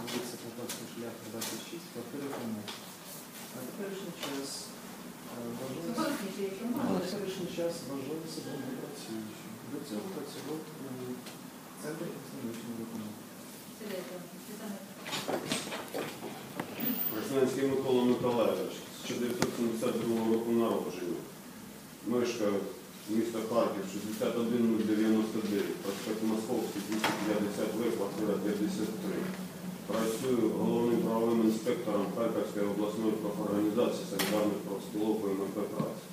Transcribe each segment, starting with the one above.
вулиця Полтавський шлях 26, квартира Комець. На теперішній час е, на час вважали себе непрацюючим. До цього працював у центрі економічної допомоги. Микола Миколаєвич, 1972 року народження. Мешкає міста Харків 61099, проспект Московський, 250 квартира 53. Працюю головним правовим інспектором Харківської обласної профорганізації солідарних профспілок МП праці.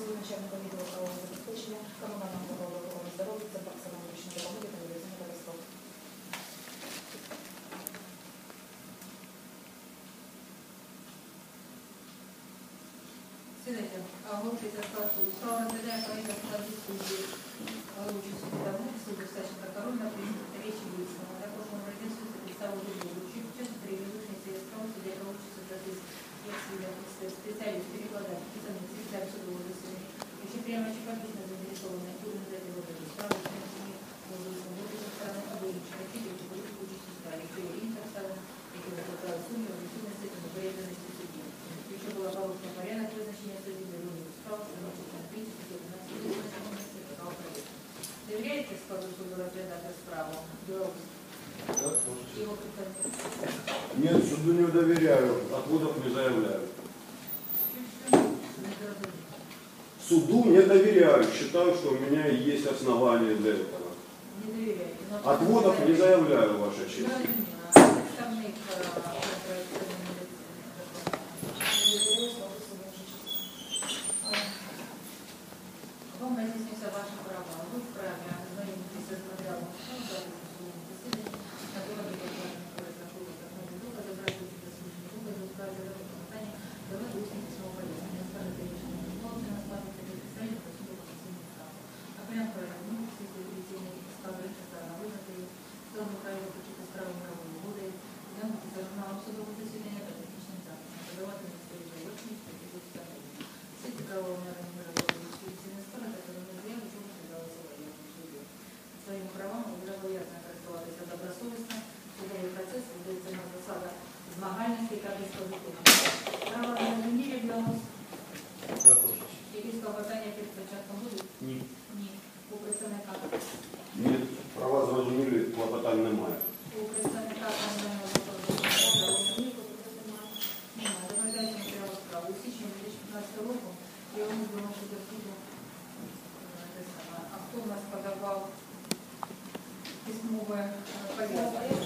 Свою начальника відділу правового забезпечення комунального закладу охорони здоров'я та психологічної допомоги та медицини Берестов. Сидайте, а голки за стату Слава Андрія Павіда складу судді Галучі Судовник, суду Саченка Корона, президента Речі Вільсона. Також на Радянську суду представу Дубовичу, в часу перевезушний средств, суддя Галучі Судовник, як свідок, спеціаліст, перекладач, спеціаліст, спеціаліст судового нет, суду не доверяю. Откуда не заявляю. суду не доверяю, считаю, что у меня есть основания для этого. Не доверяйте. Отводов не заявляю, Ваша честь. Я вам доношу до суду е, те саме. А хто у нас подавав письмове е, пояснення?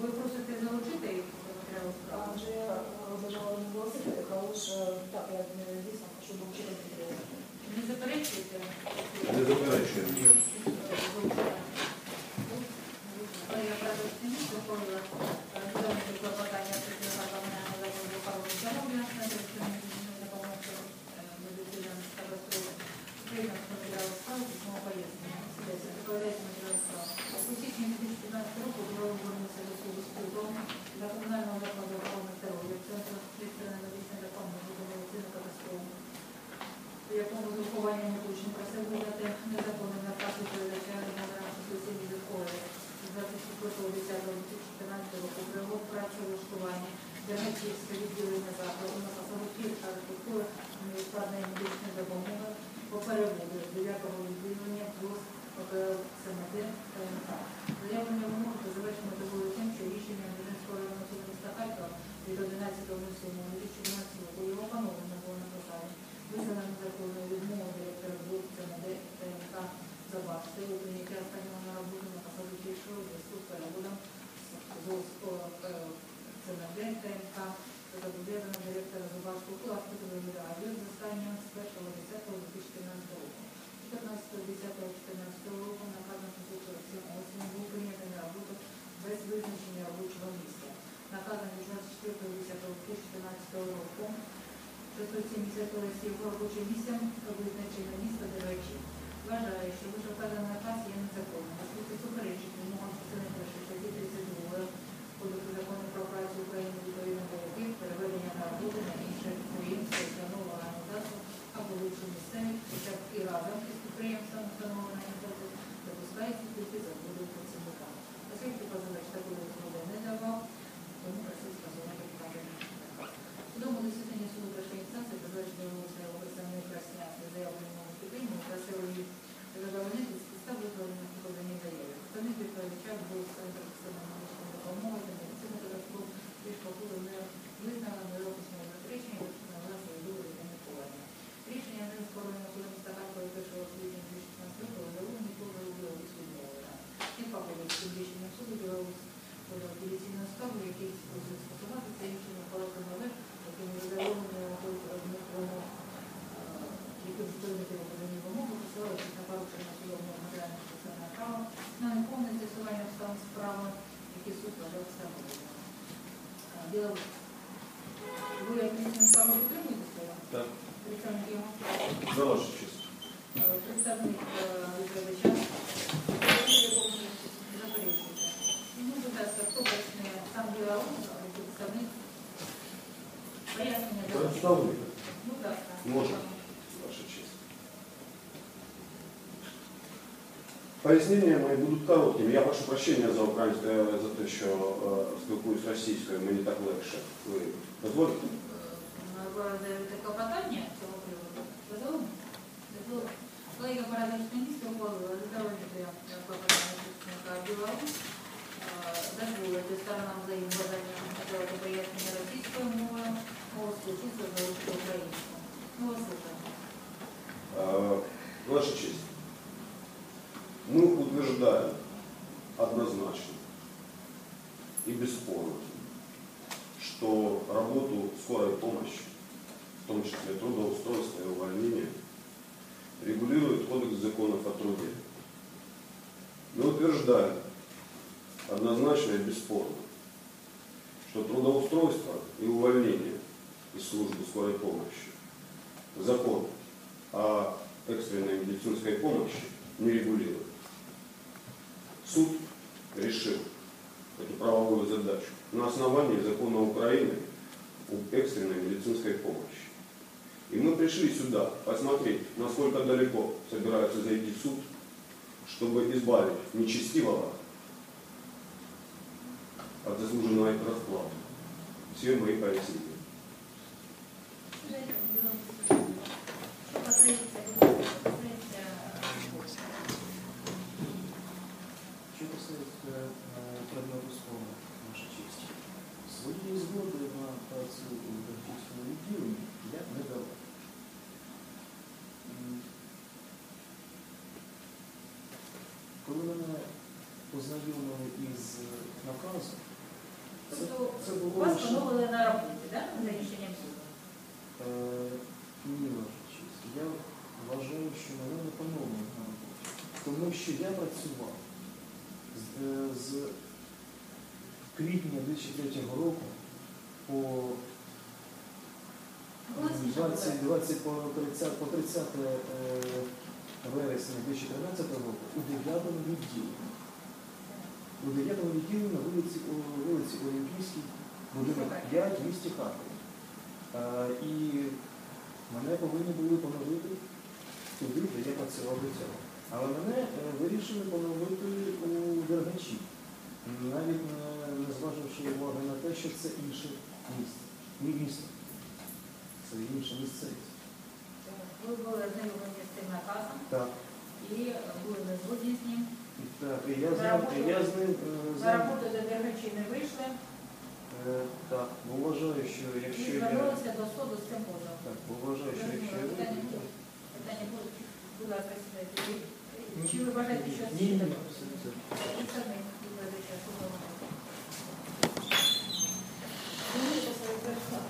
Ви просите залучити їх до матеріалу справи? Адже я бажала не голосити, але ж так, я е, дійсно хочу долучити матеріали. Не заперечуєте? Не заперечуємо. Я правда виходила розглянути клопотання Секретаря Комунального закладу охорони здоров'я на території допомогти медицинам катастрофи. Україна матеріал справи письмового пояснення. Сідайте, доповідається матеріал справи. У січні 2015 року було звернутися до суду з позовом для комунального закладу охорони здоров'я Центру екстреної медичної допомоги до медицини катастрофи в якому з урахуванням уточнень просив видати незаконний наказ відповідача Генерального суспільного відколи з 24.10.2014 року про його працевлаштування Дергачівське відділення закладу на посаду фільтра архітектури невідкладної медичної допомоги по переводу з 9 відділення плюс ПКЛ СМД КМК. Заявлення вимог завершено було тим, що рішення Медицинського районного суду міста Харкова від 11.07.2017 року його поновлено було на посаді. Визнана незаконною відмовою директора ГУП ЦМД ТМК Забашти у прийнятті останнього на роботу на посаду більшого зв'язку з переводом з ЦМД ТМК Забудована директора Забашти у класу радіо з останнього з 1.10.2014 року. 14.10.2014 року наказом 547 був прийнятий на роботу без визначення робочого місця. Наказом від 24.10.2014 року 670 осіб робочим місцем визначено місто Деречі. Вважаю, що вищевказаний наказ є незаконним, оскільки суперечить Кодексу закону про працю України відповідно до яких переведення на роботу на За вашу честь. Е, Представник е, відповідача? Заперечуєте. Ну, будь ласка, хто пояснює? Сам Білорусь, або представник? Пояснення дали. Представник. Будь ласка. Можна. Ваша честь. Пояснення мої будуть короткими. Я прошу прощення за українське, за те, що е, спілкуюсь російською, мені так легше. Ви дозволите? Ви заявите клопотання цього приводу? Дозволено? Дозволено. Колега Парадочне місто ухвалила задовольнити клопотання представника Білорусь, дозволити сторонам взаємобажання надавати пояснення російською мовою, мову спілкується за українською. Ну, вас слухаємо. Э, Ваша честь, мы утверждаем однозначно и бесспорно, что работу скорой помощи, в том числе трудоустройство и увольнение, регулирует Кодекс законов о труде. Мы утверждаем однозначно и бесспорно, что трудоустройство и увольнение из службы скорой помощи закон о экстренной медицинской помощи не регулирует. Суд решил эту правовую задачу на основании закона Украины об экстренной медицинской помощи. И мы пришли сюда посмотреть, насколько далеко собирается зайти суд, чтобы избавить нечестивого от заслуженого розплату. Всі мої пояснення. Скажіть, будь ласка, Що касається, касається Що касається е, предмету Познайомили із наказом, це, Тобто це було вас лише- поновили на роботі, так? За рішенням суду. Е, Ні, ваша честь. Я вважаю, що мене не поновлено на роботі. Тому що я працював з, е, з квітня 2003 року по Коли це 20, 20 по 30, по 30 е, вересня 2013 року у 9 відділенні. У 9 відділенні на вулиці, вулиці Олімпійській, будинок 5 в місті Харкові. Е, І мене повинні були поновити туди, де я працював до цього. Але мене е, вирішили поновити у Дергачі, навіть не, не зваживши уваги на те, що це інше місце. Ні місто. Це інша місцевість. Ви були цим наказом Так. і були не так, і я з ним, і я з ним, е, з На ним роботу до Дергачі не вийшли е, так, бо вважаю, що і якщо я звернулися до суду з цим позовом. так, бо вважаю, що якщо я Питання вийду, буде? Питання буде? Будь ласка, сідайте. Чи- Чи ви? Ні, ні, все, відповідача, що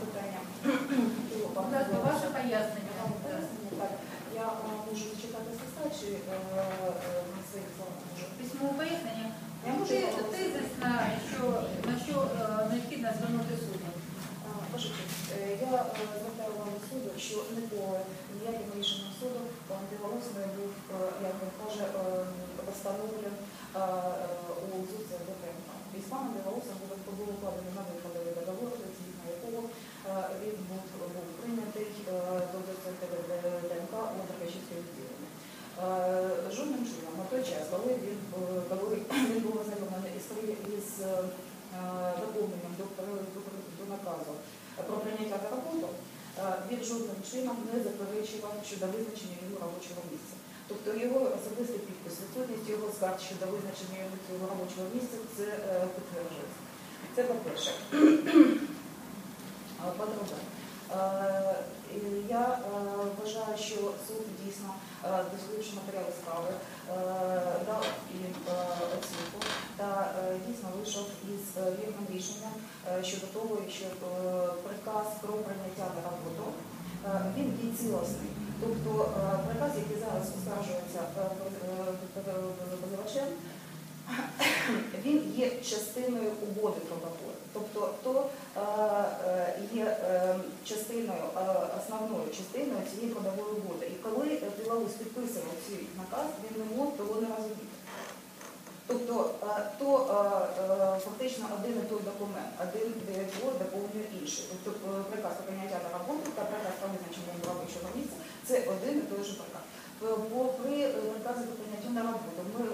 питання. Будь ласка, ваше пояснення. Вам пояснення, так. Я е, можу зачитати з листа, чи е, е, на своїх словах Пояснення. Я можу Ти- попросити? На що, на що необхідно звернути суду. Я е, звертаю увагу суду, що не по ніяким рішенням суду пан Білорус не був, як він каже, встановлен е, е, у ЗУЦ ДПМК. І з паном Білорусом було було укладено на викладовий договор, згідно якого він був, був прийнятий до ЗУЦ ДПМК у Деркачівське відділення. Е, Жодним чином на той час, коли він, коли він був ознайомлений із, е, доповненням до, до, наказу про прийняття на роботу, е, він жодним чином не заперечував щодо визначення його робочого місця. Тобто його особистий підпис, відсутність його скарг щодо визначення його робочого місця, це підтверджується. Це по-перше. По-друге, я е, вважаю, що суд дійсно, е, дослідивши матеріали справи, е, дав їм е, оцінку та е, дійсно вийшов із е, вірним рішенням е, щодо того, що е, приказ про прийняття на роботу е, він є цілісний. Тобто е, приказ, який зараз оскаржується е, е, е, позивачем, він є частиною угоди про роботу. Тобто то е, е, є е, частиною, основною частиною цієї трудової угоди. І коли Білорусь підписував цей наказ, він не мог того не розуміти. Тобто то фактично один і той документ, один договор доповнює інший. Тобто приказ про прийняття на роботу та приказ про визначення робочого місця це один і той же приказ. Е, Бо при е, прийняття на роботу ми е,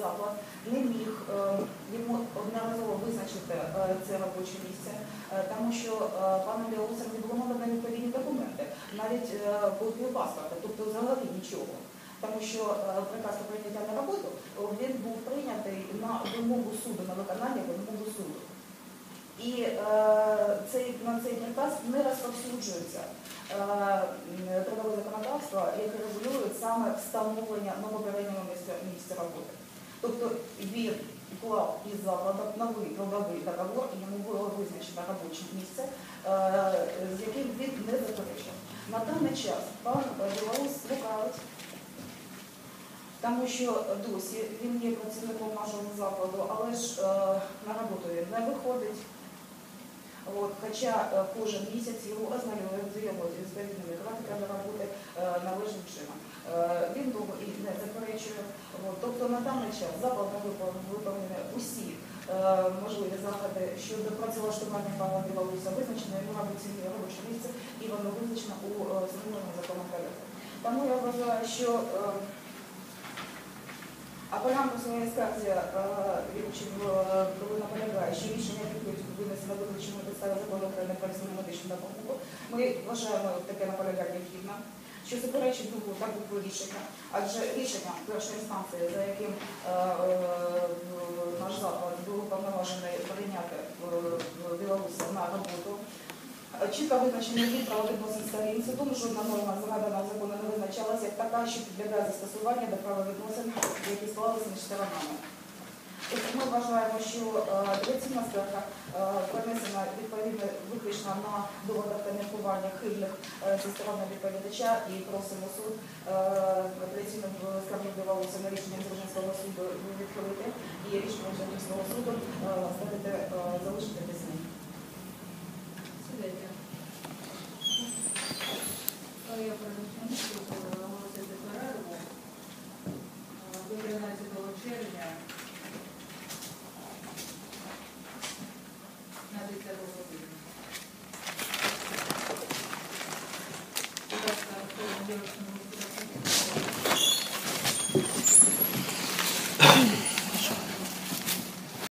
заклад не міг йому одноразово визначити це робоче місце, тому що е, паном не було надано відповідні документи, навіть копію паспорта, тобто взагалі нічого. Тому що приказ про прийняття на роботу він був прийнятий на вимогу суду, на виконання вимогу суду. І е, цей, на цей приказ не розповсюджується е, трудове законодавство, яке регулює саме встановлення новопроведеного місця, місця роботи. Тобто він уклав із закладом новий трудовий договор, і йому було визначено робоче місце, е, з яким він не заперечив. На даний час пан Білорус лукавить, тому що досі він є працівником нашого закладу, але ж на роботу він не виходить. От, хоча е, кожен місяць його ознайомлюють з відповідними графіками роботи належним чином. Е, він того і не заперечує. От, тобто на даний час заклад виповнений усі е, можливі заходи щодо працевлаштування права Білоруса, визначено його робоче робоче місце і воно визначено у встановленому законом. Тому я вважаю, що е, у своїй е, вилучив, е, наполягає, що рішення відповідь винесено виключено підстави закону України про медичну допомогу. Ми вважаємо таке наполягання вхідним, що суперечить духу та букву рішення, адже рішення першої інстанції, за яким е, е, наш заклад був уповноважений прийняти е, білоруса на роботу, е, чітко визначений від правовідносин сторін, судом жодна норма згаданого закону не визначалася як така, що підлягає застосування до правовідносин, які склалися між сторонами. Ми вважаємо, що апеляційна скарга е, принесена відповідно виключно на доводах та міркування хибних е, зі сторони відповідача і просимо суд е, апеляційну на рішенням Зрожинського суду відхилити і рішенням Зрожинського суду е, е, залишити без змін.